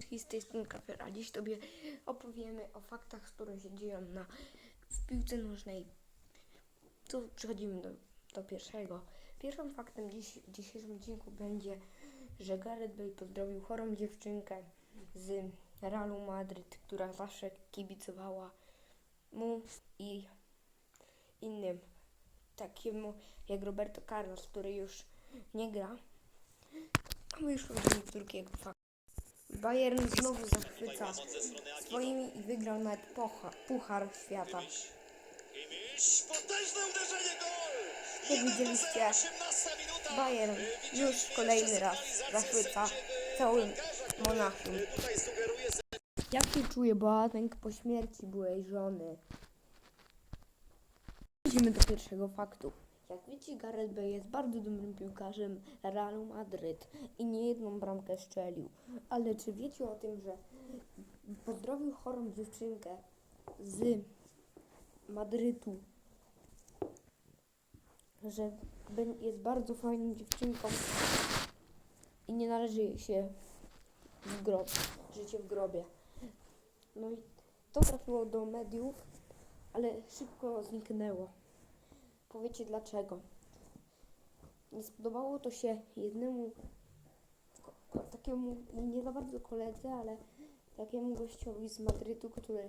Cześć, z tej strony Kafer, a dziś Tobie opowiemy o faktach, które się dzieją na, w piłce nożnej. Tu przechodzimy do, do pierwszego. Pierwszym faktem dziś, w dzisiejszym odcinku będzie, że Gareth Bale pozdrowił chorą dziewczynkę z Realu Madryt, która zawsze kibicowała mu i innym, takiemu jak Roberto Carlos, który już nie gra. A my już przechodzimy do drugiego faktu. Bayern znowu zachwyca swoimi i wygrał nawet pocha, Puchar Świata. Jak widzieliście, 18 minuta. Bayern już kolejny raz zachwyca całym Monachium. Jak się czuje Boateng po śmierci byłej żony? Przechodzimy do pierwszego faktu. Jak wiecie, Gareth Bale jest bardzo dobrym piłkarzem Realu Madryt i nie jedną bramkę strzelił. Ale czy wiecie o tym, że pozdrowił chorą dziewczynkę z Madrytu, że jest bardzo fajną dziewczynką i nie należy się w grob, życie w grobie. No i to trafiło do mediów, ale szybko zniknęło. Powiecie dlaczego? Nie spodobało to się jednemu takiemu nie za bardzo koledze, ale takiemu gościowi z Madrytu, który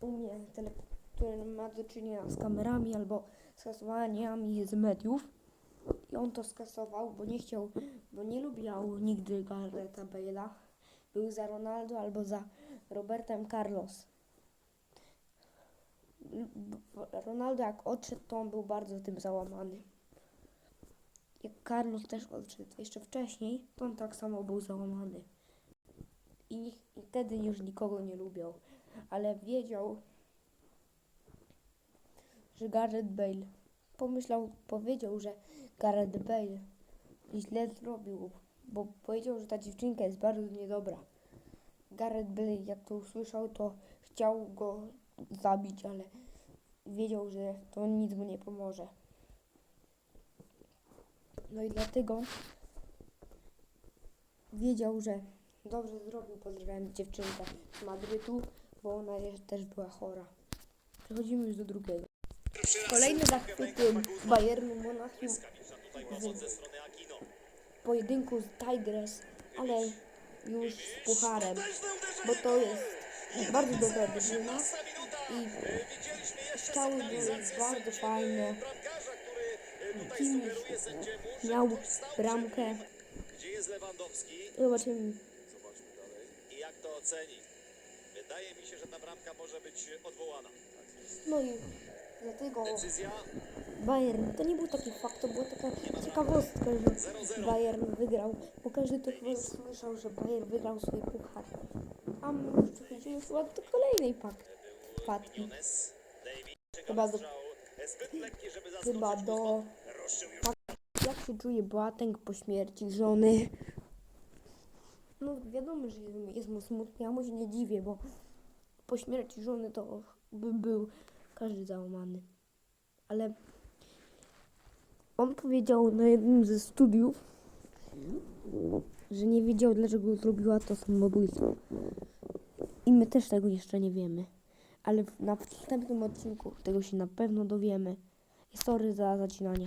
umie, tele, który ma do czynienia z kamerami albo skasowaniami z mediów. I on to skasował, bo nie chciał, bo nie lubiał nigdy Garetha Bale'a. Był za Ronaldo albo za Robertem Carlos. Ronaldo jak odszedł, to on był bardzo tym załamany. Jak Carlos też odszedł jeszcze wcześniej, to on tak samo był załamany. I, i wtedy już nikogo nie lubiał. Ale wiedział, że Gareth Bale pomyślał, powiedział, że Gareth Bale źle zrobił, bo powiedział, że ta dziewczynka jest bardzo niedobra. Gareth Bale jak to usłyszał, to chciał go zabić, ale wiedział, że to nic mu nie pomoże. No i dlatego wiedział, że dobrze zrobił, pozdrawiając dziewczynkę z Madrytu, bo ona też była chora. Przechodzimy już do drugiego. Kolejny zachwyty Bayernu Monachium w pojedynku z Tigres, ale już z pucharem, bo to jest bardzo dobra drużyna 18 minuta. i były sygnalizację bardzo tutaj Kim miał bramkę. Zobaczymy. I jak to oceni? Wydaje mi się, że ta bramka może być odwołana. No i dlatego Bayern, to nie był taki fakt, to była taka ciekawostka, że Bayern wygrał, bo każdy to chyba słyszał, że Bayern wygrał swój puchar. A my już przechodzimy chyba do kolejnej pak-. David Chyba do, chyba do jak się czuje Boateng po śmierci żony. No wiadomo, że jest, jest mu smutno, ja mu się nie dziwię, bo po śmierci żony to by był każdy załamany. Ale on powiedział na jednym ze studiów, że nie wiedział dlaczego zrobiła to samobójstwo. I my też tego jeszcze nie wiemy. Ale w, na następnym odcinku tego się na pewno dowiemy. I sorry za zacinanie.